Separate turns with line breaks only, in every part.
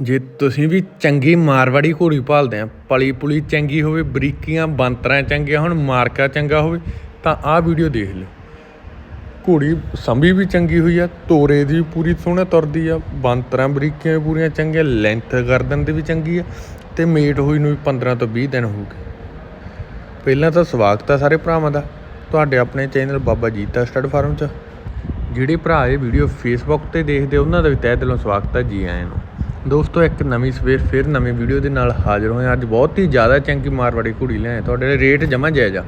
ਜੇ ਤੁਸੀਂ ਵੀ ਚੰਗੀ ਮਾਰਵਾੜੀ ਘੋੜੀ ਭਾਲਦੇ ਆ, ਪਲੀ ਪੁਲੀ ਚੰਗੀ ਹੋਵੇ, ਬਰੀਕੀਆਂ, ਬੰਤਰਾਂ ਚੰਗੀਆਂ ਹੁਣ, ਮਾਰਕਾ ਚੰਗਾ ਹੋਵੇ, ਤਾਂ ਆਹ ਵੀਡੀਓ ਦੇਖ ਲਿਓ। ਘੋੜੀ ਸੰਭੀ ਵੀ ਚੰਗੀ ਹੋਈ ਆ, ਤੋਰੇ ਦੀ ਵੀ ਪੂਰੀ ਸੋਹਣਾ ਤੁਰਦੀ ਆ, ਬੰਤਰਾਂ ਬਰੀਕੀਆਂ ਵੀ ਪੂਰੀਆਂ ਚੰਗੀਆਂ ਲੈਂਥ ਗਰਦਨ ਦੀ ਵੀ ਚੰਗੀ ਆ, ਤੇ ਮੇਟ ਹੋਈ ਨੂੰ ਵੀ 15 ਤੋਂ 20 ਦਿਨ ਹੋ ਗਏ। ਪਹਿਲਾਂ ਤਾਂ ਸਵਾਗਤ ਆ ਸਾਰੇ ਭਰਾਵਾਂ ਦਾ। ਤੁਹਾਡੇ ਆਪਣੇ channel Baba Jeeta stud farm 'ਚ। ਜਿਹੜੇ ਭਰਾ ਇਹ ਵੀਡੀਓ ਫੇਸਬੁੱਕ ਤੇ ਦੇਖਦੇ ਉਹਨਾਂ ਦਾ ਵੀ ਤਹਿ ਦਿਲੋਂ ਸਵਾਗਤ ਹੈ ਜੀ ਆਇਆਂ ਨੂੰ। ਦੋਸਤੋ, ਇੱਕ ਨਵੀਂ ਸਵੇਰ ਫਿਰ ਨਵੀਂ ਵੀਡੀਓ ਦੇ ਨਾਲ ਹਾਜ਼ਰ ਹੋਏ ਅੱਜ ਬਹੁਤ ਹੀ ਜ਼ਿਆਦਾ ਚੰਗੀ ਮਾਰਵਾੜੀ ਘੋੜੀ ਲਿਆਏ ਤੁਹਾਡੇ ਰੇਟ ਜਮਾ ਜਾਇਜ਼ ਆ।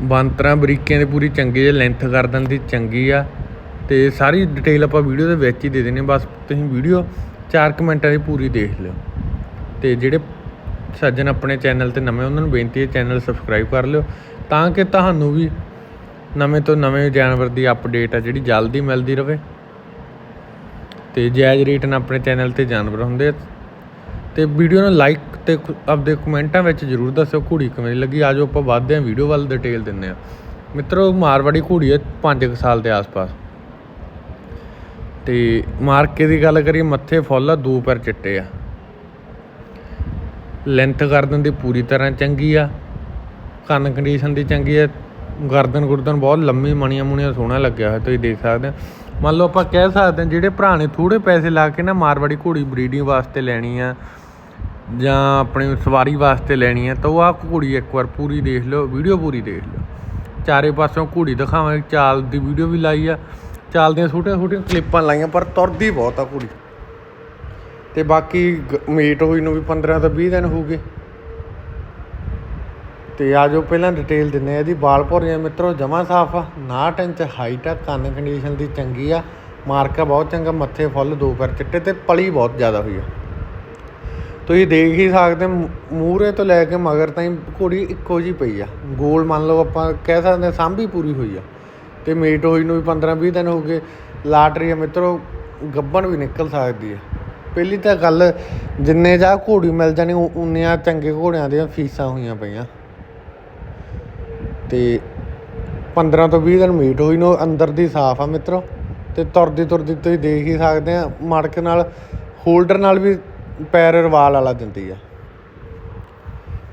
ਬੰਤਰਾਂ ਬਰੀਕੀਆਂ ਦੇ ਪੂਰੀ ਚੰਗੀ ਹੈ ਲੈਂਥ ਗਰਦਨ ਦੀ ਚੰਗੀ ਆ। ਤੇ ਸਾਰੀ ਡਿਟੇਲ ਆਪਾਂ ਵੀਡੀਓ ਦੇ ਵਿੱਚ ਹੀ ਦੇ ਦੇਣੀ ਬਸ ਤੁਸੀਂ ਵੀਡੀਓ 4 ਮਿੰਟਾਂ ਦੀ ਪੂਰੀ ਦੇਖ ਲਿਓ। ਤੇ ਜਿਹੜੇ ਸੱਜਣ ਆਪਣੇ ਚੈਨਲ ਤੇ ਨਵੇਂ, ਉਹਨਾਂ ਨੂੰ ਬੇਨਤੀ ਹੈ ਚੈਨਲ ਸਬਸਕ੍ਰਾਈਬ ਕਰ ਲਿਓ। ਤਾਂ ਕਿ ਤੁਹਾਨੂੰ ਵੀ ਨਵੇਂ ਤੋਂ ਨਵੇਂ ਜਾਨਵਰ ਦੀ ਅਪਡੇਟ ਆ ਜਿਹੜੀ ਜਲਦੀ ਮਿਲਦੀ ਰਹੇ ਤੇ ਜਾਇਜ਼ ਰੇਟ ਨਾਲ ਆਪਣੇ ਚੈਨਲ ਤੇ ਜਾਨਵਰ ਹੁੰਦੇ ਆ। ਤੇ ਵੀਡੀਓ ਨੂੰ ਲਾਈਕ ਤੇ ਆਪਦੇ ਕਮੈਂਟਾਂ ਵਿੱਚ ਜਰੂਰ ਦੱਸਿਓ ਘੋੜੀ ਕਿਵੇਂ ਦੀ ਲੱਗੀ। ਆਜੋ ਆਪਾਂ ਵੱਧਦੇ ਹਾਂ ਵੀਡੀਓ ਵੱਲ ਡਿਟੇਲ ਦਿੰਨੇ ਆ ਮਿੱਤਰੋ, ਮਾਰਵਾੜੀ ਘੋੜੀ ਹੈ 5 ਸਾਲ ਦੇ ਆਸ-ਪਾਸ। ਤੇ ਮਾਰਕੇ ਦੀ ਗੱਲ ਕਰੀਏ, ਮੱਥੇ ਫੁੱਲ ਆ, ਦੋ ਪੈਰ ਚਿੱਟੇ ਆ। ਲੈਂਥ ਗਰਦਨ ਦੀ ਪੂਰੀ ਤਰ੍ਹਾਂ ਚੰਗੀ ਆ। ਕੰਨ ਕੰਡੀਸ਼ਨ ਦੀ ਚੰਗੀ ਆ। ਗਰਦਨ ਗੁਰਦਨ ਬਹੁਤ ਲੰਮੀ ਮਣੀਆਂ ਮੁਣੀਆਂ ਸੋਹਣਾ ਲੱਗਿਆ ਹੋਇਆ, ਤੁਸੀਂ ਦੇਖ ਸਕਦੇ ਹੋ। ਮੰਨ ਲਓ ਆਪਾਂ ਕਹਿ ਸਕਦੇ ਹਾਂ ਜਿਹੜੇ ਭਰਾ ਨੇ ਥੋੜੇ ਪੈਸੇ ਲਾ ਕੇ ਨਾ ਮਾਰਵਾੜੀ ਘੋੜੀ ਬਰੀਡਿੰਗ ਵਾਸਤੇ ਲੈਣੀ ਆ, ਜਾਂ ਆਪਣੀ ਸਵਾਰੀ ਵਾਸਤੇ ਲੈਣੀ ਆ, ਤਾਂ ਉਹ ਆ ਘੋੜੀ ਇੱਕ ਵਾਰ ਪੂਰੀ ਦੇਖ ਲਓ, ਵੀਡੀਓ ਪੂਰੀ ਦੇਖ ਲਓ। ਚਾਰੇ ਪਾਸਿਓਂ ਘੋੜੀ ਦਿਖਾਵਾਂਗੇ ਚਾਲ ਦੀ ਵੀਡੀਓ ਵੀ ਲਾਈ ਆ। ਚਾਲ ਦੀਆਂ ਛੋਟੀਆਂ ਛੋਟੀਆਂ ਕਲਿੱਪਾਂ ਲਾਈਆਂ, ਪਰ ਤੁਰਦੀ ਬਹੁਤ ਆ ਘੋੜੀ। ਤੇ ਬਾਕੀ ਮੀਟ ਹੋਈ ਨੂੰ ਵੀ 15 ਤੋਂ 20 ਦਿਨ ਹੋ ਗਏ। ਤੇ ਆਜੋ ਪਹਿਲਾਂ ਡਿਟੇਲ ਦਿੰਨੇ ਆ, ਇਹਦੀ ਬਾਲ ਭੋਰੀਆਂ ਮਿੱਤਰੋ, ਜਮਾ ਸਾਫ਼ ਆ 59 ਇੰਚ ਹਾਈਟ ਆ, ਕੰਨ ਕੰਡੀਸ਼ਨ ਦੀ ਚੰਗੀ ਆ ਮਾਰਕਾ ਬਹੁਤ ਚੰਗਾ, ਮੱਥੇ ਫੁੱਲ ਦੋ ਪੈਰ ਚਿੱਟੇ ਤੇ ਪਲੀ ਬਹੁਤ ਜ਼ਿਆਦਾ ਹੋਈ ਆ। ਤੁਸੀਂ ਦੇਖ ਹੀ ਸਕਦੇ ਮੂਹਰੇ ਤੋਂ ਲੈ ਕੇ ਮਗਰ ਤਾਈਂ ਘੋੜੀ ਇੱਕੋ ਜੀ ਪਈ ਆ। ਗੋਲ ਮੰਨ ਲਓ ਆਪਾਂ ਕਹਿ ਸਕਦੇ ਹਾਂ ਸਾਂਭੀ ਪੂਰੀ ਹੋਈ ਆ। ਤੇ ਮੇਟ ਹੋਈ ਨੂੰ ਵੀ 15 20 ਦਿਨ ਹੋ ਗਏ, ਲਾਟਰੀ ਆ ਮਿੱਤਰੋ, ਗੱਬਣ ਵੀ ਨਿਕਲ ਸਕਦੀ ਆ। ਪਹਿਲੀ ਤਾਂ ਗੱਲ, ਜਿੰਨੇ ਜਾ ਘੋੜੀ ਮਿਲ ਜਾਣੀ ਉਨੀਆਂ ਚੰਗੇ ਘੋੜਿਆਂ ਦੀਆਂ ਫੀਸਾਂ ਹੋਈਆਂ ਪਈਆਂ। ਤੇ 15 ਤੋਂ 20 ਦਿਨ ਮੀਟ ਹੋਈ ਨੂੰ ਅੰਦਰ ਦੀ ਸਾਫ਼ ਆ ਮਿੱਤਰੋ, ਤੇ ਤੁਰਦੀ ਤੁਰਦੀ ਤੁਸੀਂ ਦੇਖ ਹੀ ਸਕਦੇ ਆ, ਮੜਕ ਨਾਲ, ਹੋਲਡਰ ਨਾਲ ਵੀ ਪੈਰ ਰਵਾਲ ਵਾਲਾ ਦਿੰਦੀ ਆ।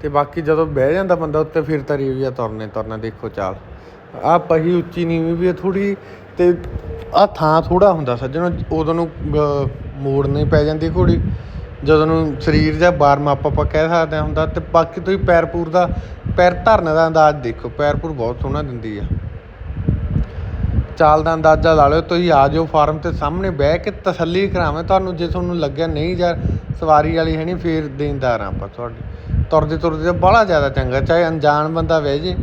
ਤੇ ਬਾਕੀ ਜਦੋਂ ਬਹਿ ਜਾਂਦਾ ਬੰਦਾ ਉੱਤੇ, ਫਿਰ ਤਰੀ ਵੀ ਆ ਤੁਰਨੇ ਤੁਰਨਾ ਦੇਖੋ ਚਾਲ। ਆ ਪਹੀ ਉੱਚੀ ਨੀਵੀਂ ਵੀ ਥੋੜੀ ਤੇ ਆ ਥਾਂ ਥੋੜਾ ਹੁੰਦਾ ਸੱਜਣੋ, ਉਦੋਂ ਨੂੰ ਮੋੜ ਨਹੀਂ ਪੈ ਜਾਂਦੀ ਘੋੜੀ। ਜਦੋਂ ਨੂੰ ਸਰੀਰ ਜਾਂ ਬਾਰਮ ਅਪ ਆਪਾਂ ਕਹਿ ਸਕਦੇ ਹਾਂ ਹੁੰਦਾ ਅਤੇ ਬਾਕੀ ਤੁਸੀਂ ਪੈਰ ਪੂਰ ਦਾ, ਪੈਰ ਧਰਨ ਦਾ ਅੰਦਾਜ਼ ਦੇਖੋ, ਪੈਰ ਪੂਰ ਬਹੁਤ ਸੋਹਣਾ ਦਿੰਦੀ ਆ। ਚਾਲ ਦਾ ਅੰਦਾਜ਼ਾ ਲਾ ਲਿਓ, ਤੁਸੀਂ ਆ ਜਾਓ ਫਾਰਮ ਤੇ ਸਾਹਮਣੇ ਬਹਿ ਕੇ ਤਸੱਲੀ ਕਰਾਵੇਂ, ਤੁਹਾਨੂੰ ਜੇ ਤੁਹਾਨੂੰ ਲੱਗਿਆ ਨਹੀਂ ਯਾਰ ਸਵਾਰੀ ਵਾਲੀ ਹੈ ਨਹੀਂ, ਫੇਰ ਦੇਣਦਾਰ ਆ ਆਪਾਂ ਤੁਹਾਡੇ। ਤੁਰਦੇ ਤੁਰਦੇ ਬੜਾ ਜ਼ਿਆਦਾ ਚੰਗਾ, ਚਾਹੇ ਅਣਜਾਣ ਬੰਦਾ ਬਹਿ ਜੇ,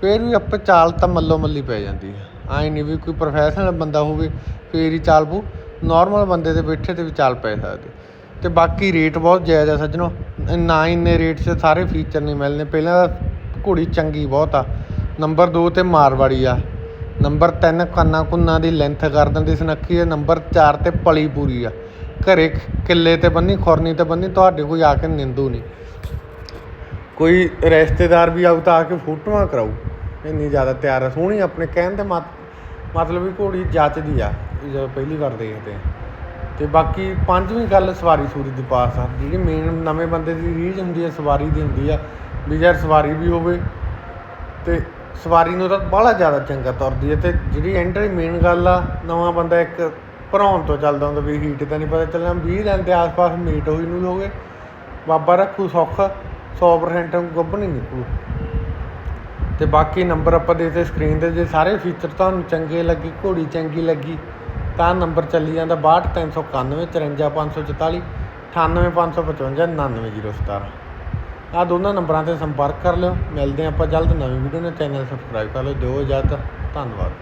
ਫੇਰ ਵੀ ਆਪਾਂ ਚਾਲ ਤਾਂ ਮੱਲੋ ਮੱਲੀ ਪੈ ਜਾਂਦੀ ਹੈ ਐਂ ਨਹੀਂ ਵੀ ਕੋਈ ਪ੍ਰੋਫੈਸ਼ਨਲ ਬੰਦਾ ਹੋਵੇ, ਫੇਰ ਹੀ ਚਾਲ ਪੂ ਨਾਰਮਲ ਬੰਦੇ ਦੇ ਬੈਠੇ ਤੇ ਵੀ ਚਾਲ ਪੈ ਸਕਦੀ। ਤੇ ਬਾਕੀ ਰੇਟ ਬਹੁਤ ਜਾਇਜ਼ ਆ ਸੱਜਣੋ। ਨਾ ਇੰਨੇ ਰੇਟ 'ਚ ਸਾਰੇ ਫੀਚਰ ਨਹੀਂ ਮਿਲਨੇ ਪਹਿਲਾਂ ਤਾਂ ਘੋੜੀ ਚੰਗੀ ਬਹੁਤ ਆ। ਨੰਬਰ 2 ਤੇ ਮਾਰਵਾੜੀ ਆ। ਨੰਬਰ 3 ਕੰਨਾ ਕੁੰਨਾ ਦੀ ਲੈਂਥ ਗਰਦਨ ਦੀ ਸਨੱਖੀ ਹੈ ਨੰਬਰ 4 ਤੇ ਪਲੀ ਪੂਰੀ ਆ। ਘਰੇ ਕਿੱਲੇ ਤੇ ਬੰਨੀ, ਖੁਰਨੀ ਤੇ ਬੰਨੀ, ਤੁਹਾਡੇ ਕੋਈ ਆ ਕੇ ਨਿੰਦੂ ਨਹੀਂ। ਕੋਈ ਰਿਸ਼ਤੇਦਾਰ ਵੀ ਆਊ ਤਾਂ ਆ ਕੇ ਫੋਟੋਆਂ ਕਰਾਊ। ਇੰਨੀ ਜ਼ਿਆਦਾ ਤਿਆਰ ਆ। ਸੋਹਣੀ ਆਪਣੇ। ਕਹਿਣ ਦੇ ਮਤ- ਮਤਲਬ ਵੀ ਘੋੜੀ ਜੱਚਦੀ ਆ। ਜਦੋਂ ਪਹਿਲੀ ਵਾਰ ਦੇਖਦੇ ਆ। ਅਤੇ ਬਾਕੀ ਪੰਜਵੀਂ ਗੱਲ ਸਵਾਰੀ ਸੂਰੀ ਦੀ ਪਾਸ ਆ, ਜਿਹੜੀ ਮੇਨ ਨਵੇਂ ਬੰਦੇ ਦੀ ਰੀਝ ਹੁੰਦੀ ਆ, ਸਵਾਰੀ ਦੀ ਹੁੰਦੀ ਆ, ਵੀ ਯਾਰ ਸਵਾਰੀ ਵੀ ਹੋਵੇ ਅਤੇ ਸਵਾਰੀ ਨੂੰ ਤਾਂ ਬੜਾ ਜ਼ਿਆਦਾ ਚੰਗਾ ਤੁਰਦੀ ਹੈ ਅਤੇ ਜਿਹੜੀ ਐਂਟਰੀ ਮੇਨ ਗੱਲ ਆ, ਨਵਾਂ ਬੰਦਾ ਇੱਕ ਭਰਾਉਣ ਤੋਂ ਚੱਲਦਾ ਹੁੰਦਾ ਵੀ ਹੀਟ ਤਾਂ ਨਹੀਂ ਪਤਾ ਚੱਲਣਾ 20 ਦਿਨ ਦੇ ਆਸ-ਪਾਸ ਮੀਟ ਹੋਈ ਨੂੰ ਵੀ ਹੋਵੇ ਬਾਬਾ ਰੱਖੂ ਸੁੱਖ 100% ਗੱਭ ਨਹੀਂ ਨਿਕਲੂ। ਤੇ ਬਾਕੀ ਨੰਬਰ ਆਪਾਂ ਦੇਤੇ ਸਕਰੀਨ ਤੇ ਜੇ ਸਾਰੇ ਫੀਚਰ ਤੁਹਾਨੂੰ ਚੰਗੇ ਲੱਗੇ, ਘੋੜੀ ਚੰਗੀ ਲੱਗੀ ਤਾਂ ਨੰਬਰ ਚੱਲੀ ਜਾਂਦਾ 62391 54544 98555 99017 ਆ ਦੋਨਾਂ ਨੰਬਰਾਂ ਤੇ ਸੰਪਰਕ ਕਰ ਲਿਓ। ਮਿਲਦੇ ਹਾਂ ਆਪਾਂ ਜਲਦ। ਨਵੀਂ ਵੀਡੀਓ ਨਾਲ ਚੈਨਲ ਸਬਸਕ੍ਰਾਈਬ ਕਰ ਲਿਓ। ਦਿਓ ਇਜਾਜ਼ਤ। ਧੰਨਵਾਦ।